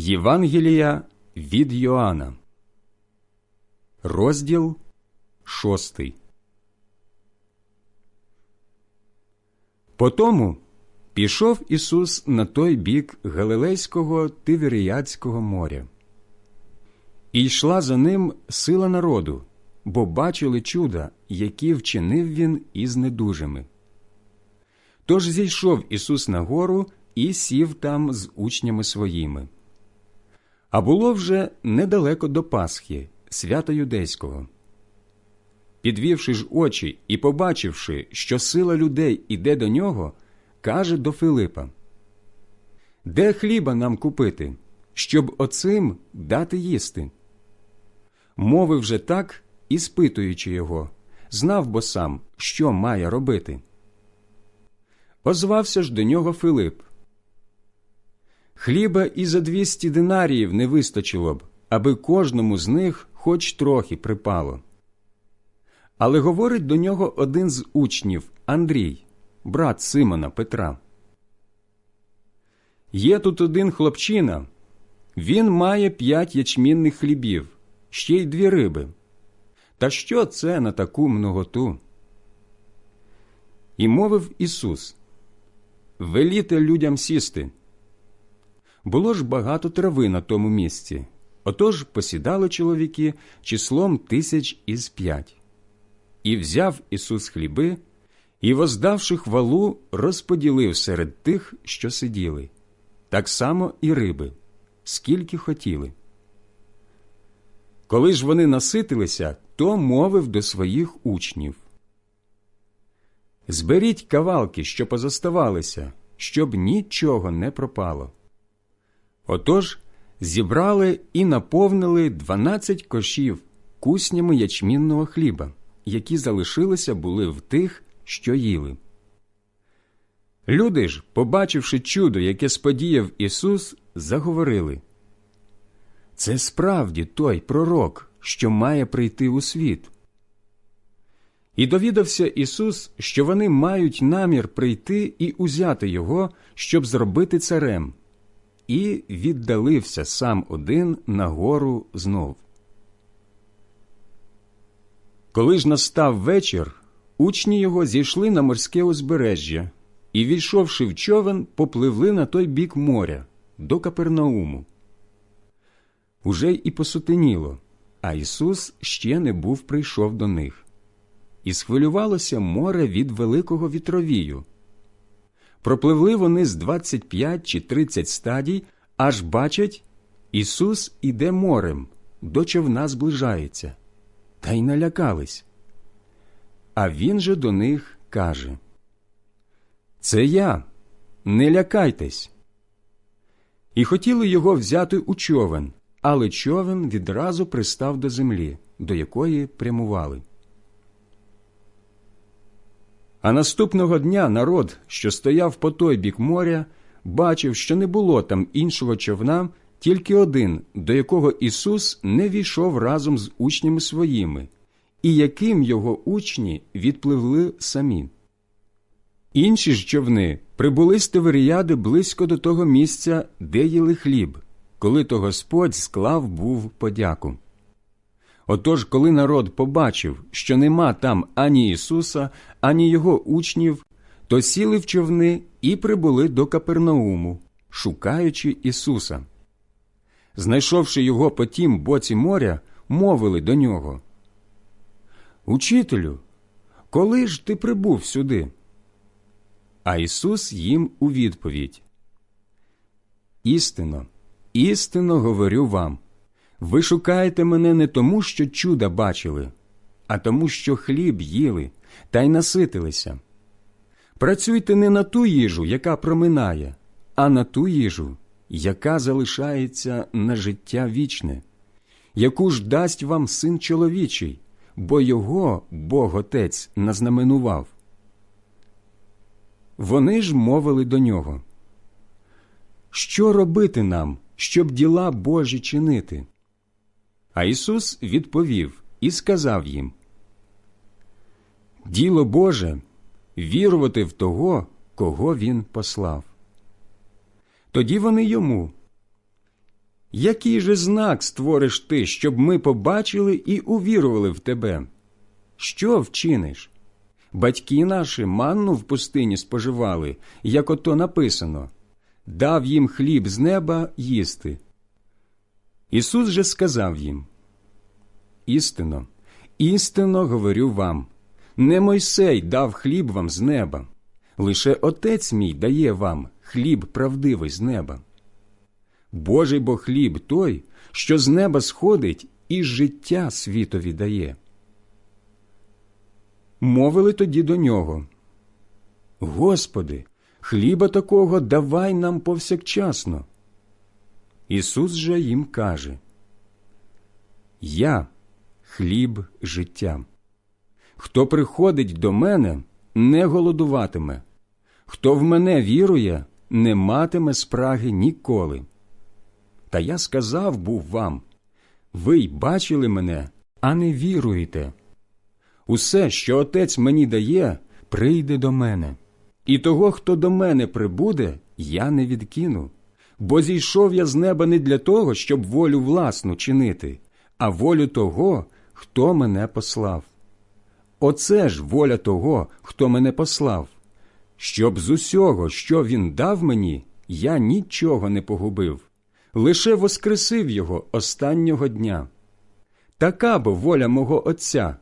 Євангелія від Йоанна, розділ шостий. Потому пішов Ісус на той бік Галилейського Тиверіядського моря. І йшла за ним сила народу, бо бачили чуда, які вчинив він із недужими. Тож зійшов Ісус на гору і сів там з учнями своїми. А було вже недалеко до Пасхи, свята юдейського. Підвівши ж очі і побачивши, що сила людей іде до нього, каже до Филипа Де хліба нам купити, щоб оцим дати їсти? Мовив же так, і спитуючи його, знав бо сам, що має робити. Озвався ж до нього Филип. Хліба і за двісті динаріїв не вистачило б, аби кожному з них хоч трохи припало. Але говорить до нього один з учнів Андрій, брат Симона Петра. Є тут один хлопчина, він має п'ять ячмінних хлібів, ще й дві риби. Та що це на таку многоту? І мовив Ісус Веліте людям сісти. Було ж багато трави на тому місці, отож посідали чоловіки числом тисяч із п'ять. І взяв Ісус хліби, і, воздавши хвалу, розподілив серед тих, що сиділи, так само і риби, скільки хотіли. Коли ж вони наситилися, то мовив до своїх учнів Зберіть кавалки, що позоставалися, щоб нічого не пропало. Отож зібрали і наповнили дванадцять кошів куснями ячмінного хліба, які залишилися були в тих, що їли. Люди ж, побачивши чудо, яке сподіяв Ісус, заговорили Це справді той пророк, що має прийти у світ. І довідався Ісус, що вони мають намір прийти і узяти Його, щоб зробити царем, і віддалився сам один на гору знов. Коли ж настав вечір, учні його зійшли на морське узбережжя і, війшовши в човен, попливли на той бік моря до Капернауму. Уже й посутеніло, а Ісус ще не був прийшов до них. І схвилювалося море від великого вітровію. Пропливли вони з 25 чи 30 стадій, аж бачать, Ісус іде морем, до човна зближається, та й налякались. А він же до них каже Це я, не лякайтесь. І хотіли його взяти у човен, але човен відразу пристав до землі, до якої прямували. А наступного дня народ, що стояв по той бік моря, бачив, що не було там іншого човна, тільки один, до якого Ісус не війшов разом з учнями своїми, і яким його учні відпливли самі. Інші ж човни прибули з Теверіяди близько до того місця, де їли хліб, коли то Господь склав був подяку. Отож, коли народ побачив, що нема там ані Ісуса, ані його учнів, то сіли в човни і прибули до Капернауму, шукаючи Ісуса. Знайшовши його по тім боці моря, мовили до нього Учителю, коли ж ти прибув сюди? А Ісус їм у відповідь Істинно, істинно говорю вам. Ви шукаєте мене не тому, що чуда бачили, а тому, що хліб їли та й наситилися. Працюйте не на ту їжу, яка проминає, а на ту їжу, яка залишається на життя вічне, яку ж дасть вам син чоловічий, бо його Бог Отець назнаменував. Вони ж мовили до нього. Що робити нам, щоб діла Божі чинити? А Ісус відповів і сказав їм Діло Боже вірувати в того, кого Він послав. Тоді вони йому. Який же знак створиш ти, щоб ми побачили і увірували в тебе? Що вчиниш? Батьки наші манну в пустині споживали, як ото написано дав їм хліб з неба їсти. Ісус же сказав їм Істинно, істинно говорю вам не Мойсей дав хліб вам з неба, лише Отець мій дає вам хліб правдивий з неба. Божий бо хліб той, що з неба сходить і життя світові дає. Мовили тоді до нього Господи, хліба такого давай нам повсякчасно. Ісус же їм каже Я хліб життя. Хто приходить до мене, не голодуватиме, хто в мене вірує, не матиме спраги ніколи. Та я сказав був вам ви й бачили мене, а не віруєте. Усе, що отець мені дає, прийде до мене, і того, хто до мене прибуде, я не відкину. Бо зійшов я з неба не для того, щоб волю власну чинити, а волю того, хто мене послав. Оце ж воля того, хто мене послав, щоб з усього, що він дав мені, я нічого не погубив, лише воскресив його останнього дня. Така бо воля мого Отця,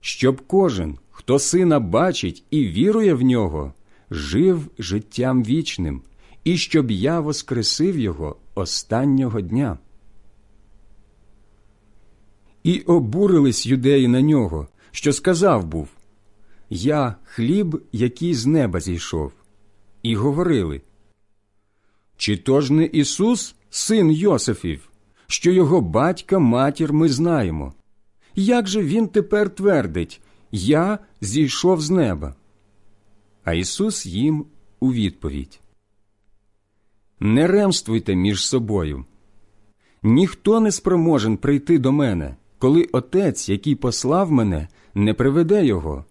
щоб кожен, хто сина бачить і вірує в нього, жив життям вічним, і щоб я воскресив його останнього дня. І обурились юдеї на нього, що сказав був Я хліб, який з неба зійшов, і говорили Чи то ж не Ісус, син Йосифів, що його батька матір ми знаємо? Як же він тепер твердить Я зійшов з неба? А Ісус їм у відповідь Не ремствуйте між собою. Ніхто не спроможен прийти до мене, коли Отець, який послав мене, не приведе його,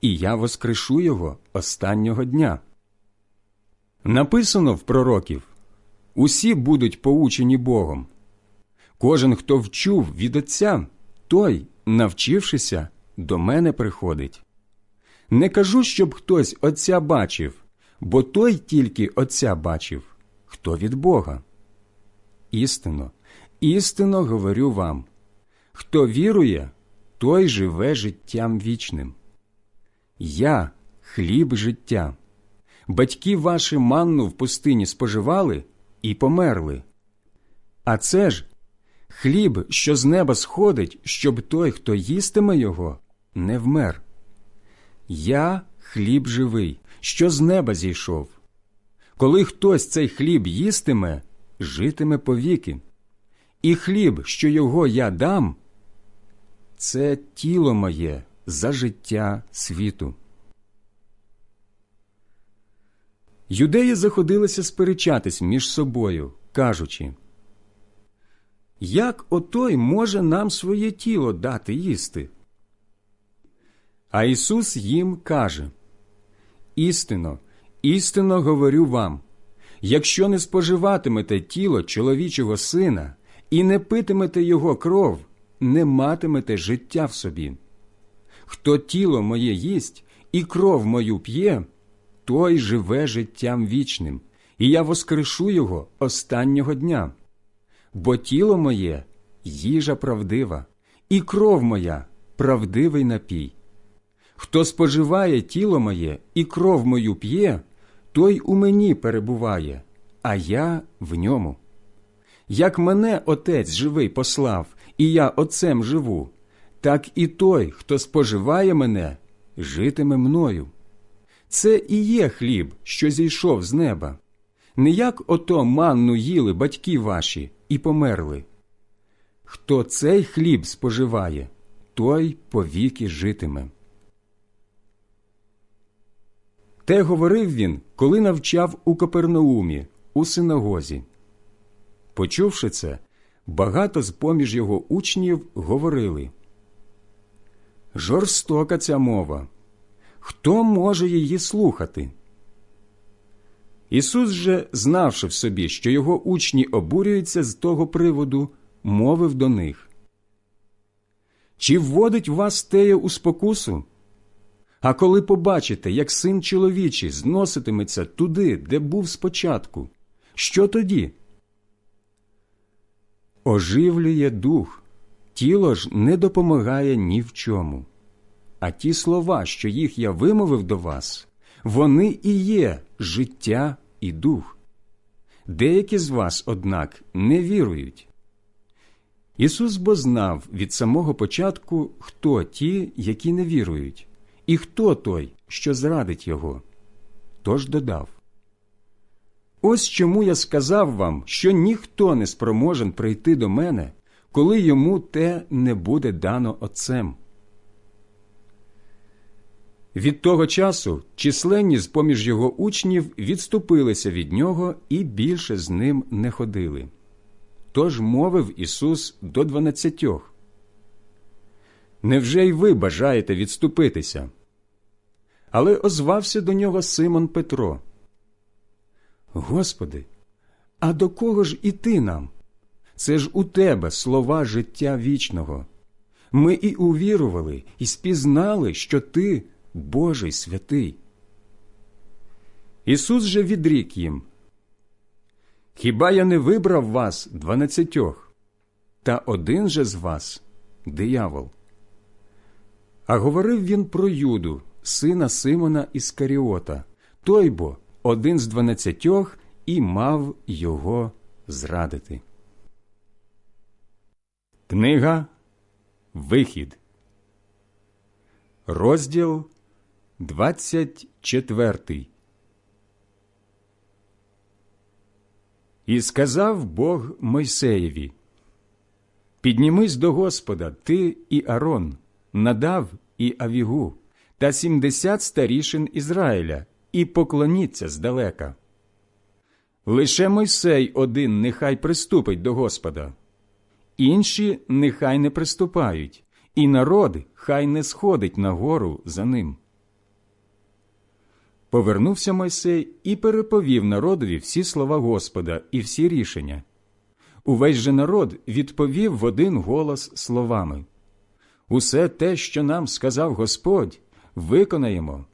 і я воскрешу його останнього дня. Написано в пророків усі будуть поучені Богом. Кожен, хто вчув від Отця, той, навчившися, до мене приходить. Не кажу, щоб хтось Отця бачив, бо той тільки Отця бачив, хто від Бога. Істинно, істинно говорю вам хто вірує, той живе життям вічним. Я хліб життя. Батьки ваші манну в пустині споживали і померли. А це ж хліб, що з неба сходить, щоб той, хто їстиме його, не вмер. Я хліб живий, що з неба зійшов. Коли хтось цей хліб їстиме, житиме повіки. І хліб, що його я дам, це тіло моє за життя світу. Юдеї заходилися сперечатись між собою, кажучи, як отой може нам своє тіло дати їсти? А Ісус їм каже Істинно, істинно говорю вам якщо не споживатимете тіло чоловічого сина і не питимете його кров, не матимете життя в собі. Хто тіло моє їсть і кров мою п'є, той живе життям вічним, і я воскрешу його останнього дня. Бо тіло моє їжа правдива, і кров моя правдивий напій. Хто споживає тіло моє і кров мою п'є, той у мені перебуває, а я в ньому. Як мене Отець живий послав, і я Отцем живу, так і той, хто споживає мене, житиме мною. Це і є хліб, що зійшов з неба. Не як ото манну їли батьки ваші і померли. Хто цей хліб споживає, той повіки житиме. Те говорив він, коли навчав у Капернаумі, у синагозі. Почувши це, багато з поміж його учнів говорили Жорстока ця мова. Хто може її слухати? Ісус же, знавши в собі, що його учні обурюються з того приводу, мовив до них Чи вводить вас теє у спокусу? А коли побачите, як син чоловічий зноситиметься туди, де був спочатку, що тоді? Оживлює дух, тіло ж не допомагає ні в чому. А ті слова, що їх я вимовив до вас, вони і є життя і дух. Деякі з вас, однак, не вірують. Ісус бо знав від самого початку, хто ті, які не вірують, і хто той, що зрадить Його. Тож додав Ось чому я сказав вам, що ніхто не спроможен прийти до мене, коли йому те не буде дано Отцем. Від того часу численні з поміж його учнів відступилися від нього і більше з ним не ходили. Тож мовив Ісус до дванадцятьох. Невже й ви бажаєте відступитися? Але озвався до нього Симон Петро. Господи, а до кого ж іти нам? Це ж у тебе слова життя вічного. Ми і увірували, і спізнали, що ти Божий святий. Ісус же відрік їм. Хіба я не вибрав вас дванадцятьох, та один же з вас диявол? А говорив він про Юду, сина Симона Іскаріота, той бо один з дванадцятьох і мав його зрадити. Книга Вихід, розділ двадцять четвертий. І сказав Бог Мойсеєві Піднімись до Господа, ти і Арон, надав і Авігу, та сімдесят старішин Ізраїля, і поклоніться здалека. Лише Мойсей один нехай приступить до Господа, інші нехай не приступають, і народ хай не сходить на гору за ним. Повернувся Мойсей і переповів народові всі слова Господа і всі рішення. Увесь же народ відповів в один голос словами Усе те, що нам сказав Господь, виконаємо.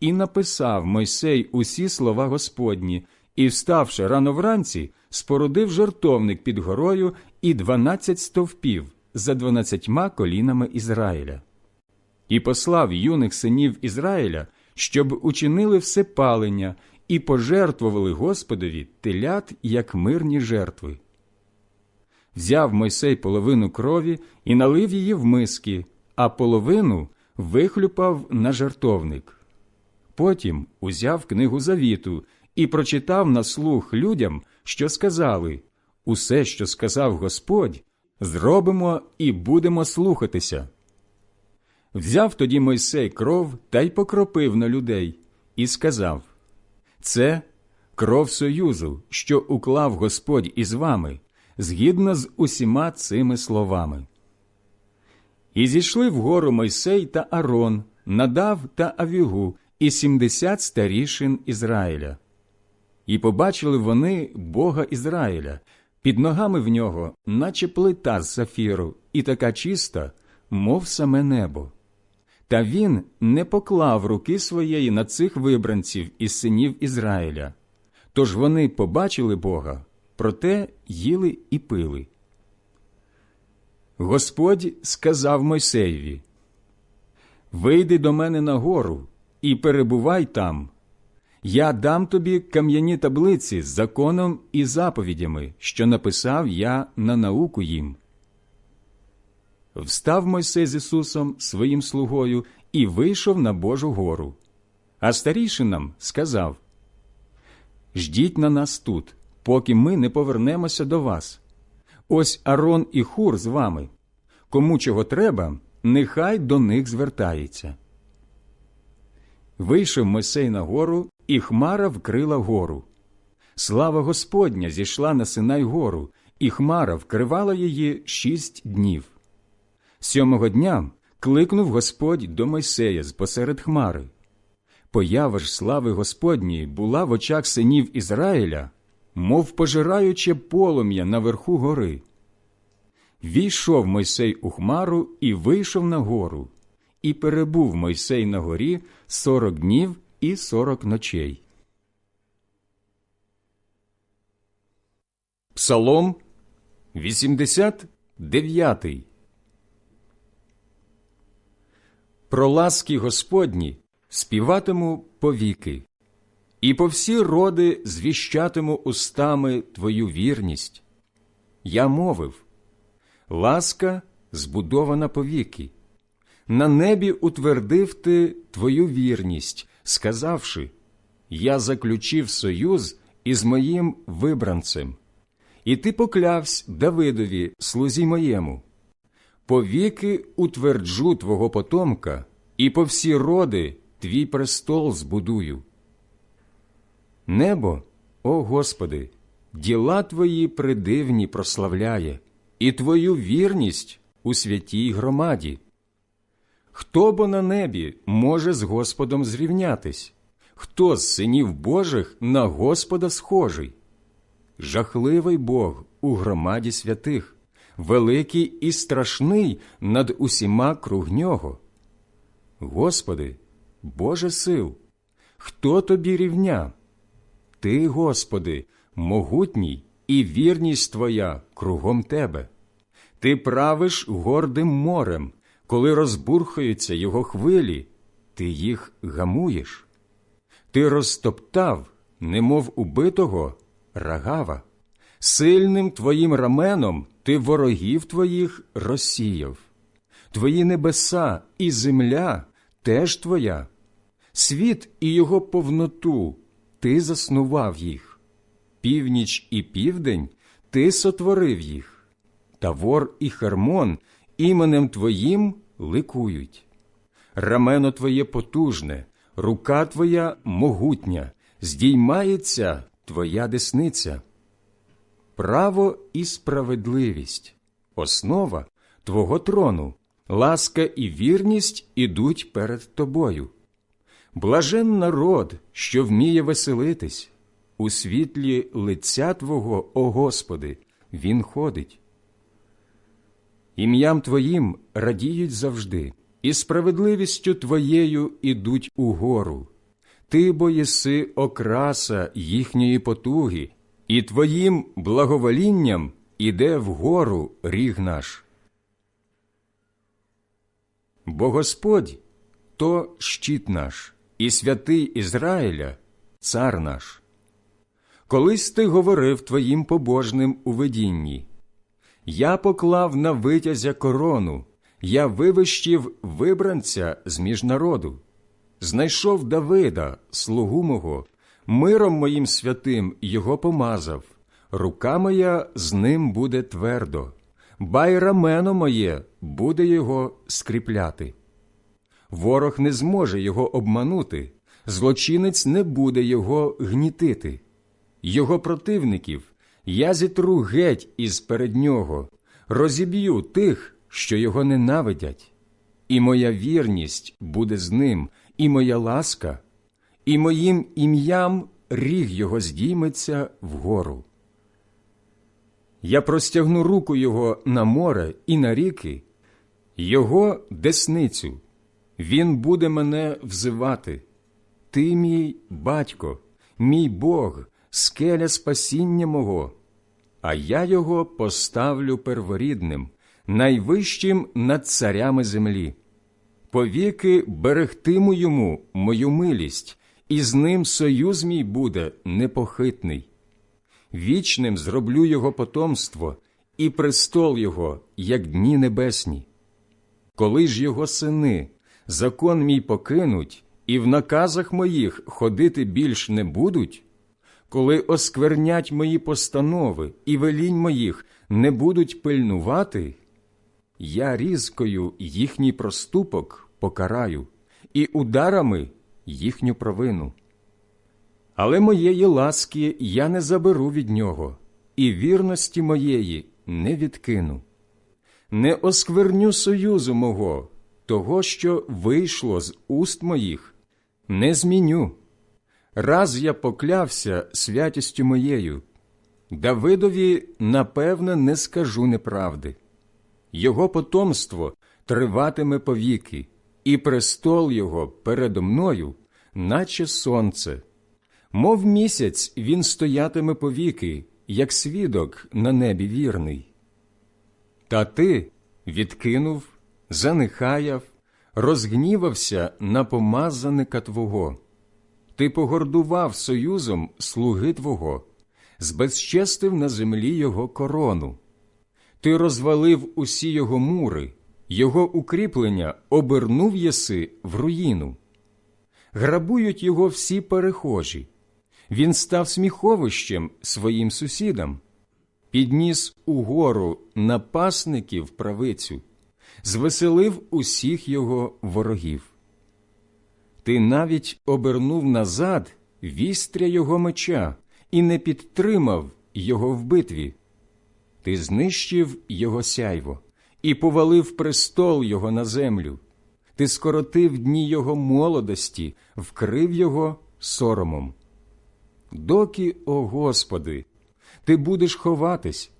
І написав Мойсей усі слова Господні, і, вставши рано вранці, спорудив жартовник під горою і дванадцять стовпів за дванадцятьма колінами Ізраїля. І послав юних синів Ізраїля, щоб учинили все палення і пожертвували Господові телят як мирні жертви. Взяв Мойсей половину крові і налив її в миски, а половину вихлюпав на жартовник. Потім узяв книгу завіту і прочитав на слух людям, що сказали Усе, що сказав Господь, зробимо і будемо слухатися. Взяв тоді Мойсей кров та й покропив на людей, і сказав Це кров союзу, що уклав Господь із вами, згідно з усіма цими словами. І зійшли вгору Мойсей та Арон, надав та Авігу і сімдесят старішин Ізраїля. І побачили вони Бога Ізраїля, під ногами в нього, наче плита з сафіру, і така чиста, мов саме небо. Та він не поклав руки своєї на цих вибранців із синів Ізраїля. Тож вони побачили Бога, проте їли і пили. Господь сказав Мойсеєві Вийди до мене на гору і перебувай там. Я дам тобі кам'яні таблиці з законом і заповідями, що написав я на науку їм. Встав Мойсей з Ісусом своїм слугою і вийшов на Божу гору. А старішинам сказав Ждіть на нас тут, поки ми не повернемося до вас. Ось Арон і Хур з вами. Кому чого треба, нехай до них звертається. Вийшов Мойсей на гору, і хмара вкрила гору. Слава Господня зійшла на Синай гору, і хмара вкривала її шість днів. Сьомого дня кликнув Господь до Мойсея з посеред хмари. Поява ж слави Господньої була в очах синів Ізраїля, мов пожираюче полум'я наверху гори. Війшов Мойсей у хмару і вийшов на гору, і перебув Мойсей на горі сорок днів і сорок ночей. Псалом 89 Про ласки Господні співатиму повіки, і по всі роди звіщатиму устами Твою вірність. Я мовив ласка збудована повіки. На небі утвердив ти Твою вірність, сказавши Я заключив союз із моїм вибранцем. І ти поклявсь Давидові, слузі моєму. Повіки утверджу твого потомка, і по всі роди твій престол збудую. Небо, о Господи, діла твої придивні прославляє, і твою вірність у святій громаді. Хто бо на небі може з Господом зрівнятись? Хто з синів Божих на Господа схожий? Жахливий Бог у громаді святих, великий і страшний над усіма круг нього. Господи, Боже сил, хто тобі рівня? Ти, Господи, могутній і вірність Твоя кругом Тебе. Ти правиш гордим морем, коли розбурхаються його хвилі, ти їх гамуєш. Ти розтоптав, немов убитого, рагава. Сильним твоїм раменом ти ворогів твоїх розсіяв. Твої небеса і земля теж твоя. Світ і його повноту ти заснував їх. Північ і південь ти сотворив їх. Тавор і Хермон іменем Твоїм ликують. Рамено Твоє потужне, рука Твоя могутня, здіймається Твоя десниця. Право і справедливість, основа Твого трону, ласка і вірність ідуть перед Тобою. Блажен народ, що вміє веселитись, у світлі лиця Твого, о Господи, він ходить. Ім'ям Твоїм радіють завжди, і справедливістю Твоєю ідуть угору. Ти бо єси окраса їхньої потуги, і Твоїм благоволінням іде вгору ріг наш. Бо Господь то щит наш, і святий Ізраїля цар наш. Колись ти говорив твоїм побожним у видінні. Я поклав на витязя корону, я вивищив вибранця з між народу. Знайшов Давида, слугу мого, миром моїм святим його помазав, рука моя з ним буде твердо, бай рамено моє буде його скріпляти. Ворог не зможе його обманути, злочинець не буде його гнітити. Його противників я зітру геть із перед нього, розіб'ю тих, що його ненавидять, і моя вірність буде з ним, і моя ласка, і моїм ім'ям ріг його здійметься вгору. Я простягну руку його на море і на ріки, його десницю, він буде мене взивати. Ти, мій батько, мій Бог, скеля спасіння мого, а я його поставлю перворідним, найвищим над царями землі. Повіки берегтиму йому мою милість, і з ним союз мій буде непохитний. Вічним зроблю його потомство, і престол його, як дні небесні. Коли ж його сини закон мій покинуть, і в наказах моїх ходити більш не будуть, коли осквернять мої постанови і велінь моїх не будуть пильнувати, я різкою їхній проступок покараю і ударами їхню провину. Але моєї ласки я не заберу від нього, і вірності моєї не відкину. Не оскверню союзу мого, того, що вийшло з уст моїх, Не зміню. Раз я поклявся святістю моєю, Давидові, напевне, не скажу неправди. Його потомство триватиме повіки, і престол його передо мною, наче сонце. Мов місяць він стоятиме повіки, як свідок на небі вірний. Та ти відкинув, занехаяв, розгнівався на помазаника Твого. Ти погордував союзом слуги Твого, збезчестив на землі його корону. Ти розвалив усі його мури, його укріплення обернув єси в руїну. Грабують його всі перехожі. Він став сміховищем своїм сусідам, підніс угору напасників правицю, звеселив усіх його ворогів. Ти навіть обернув назад вістря його меча і не підтримав його в битві. Ти знищив його сяйво і повалив престол його на землю. Ти скоротив дні його молодості, вкрив його соромом. Доки, о Господи, ти будеш ховатись,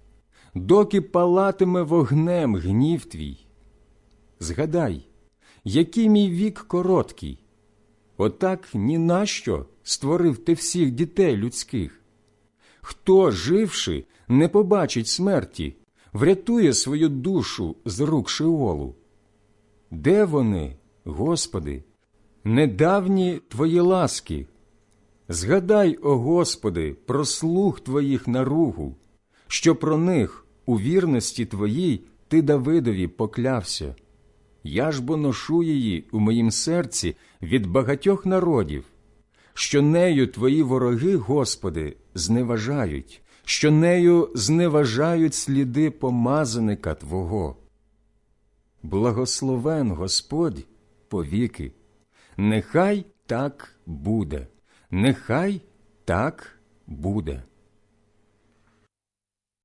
доки палатиме вогнем гнів твій. Згадай, який мій вік короткий. Отак ні на що створив ти всіх дітей людських. Хто, живши, не побачить смерті, врятує свою душу з рук Шиолу? Де вони, Господи, недавні Твої ласки? Згадай, о Господи, про слух Твоїх наругу, що про них у вірності Твоїй Ти Давидові поклявся. Я ж бо ношу її у моїм серці від багатьох народів, що нею Твої вороги, Господи, зневажають, що нею зневажають сліди помазаника Твого. Благословен Господь повіки, нехай так буде, нехай так буде.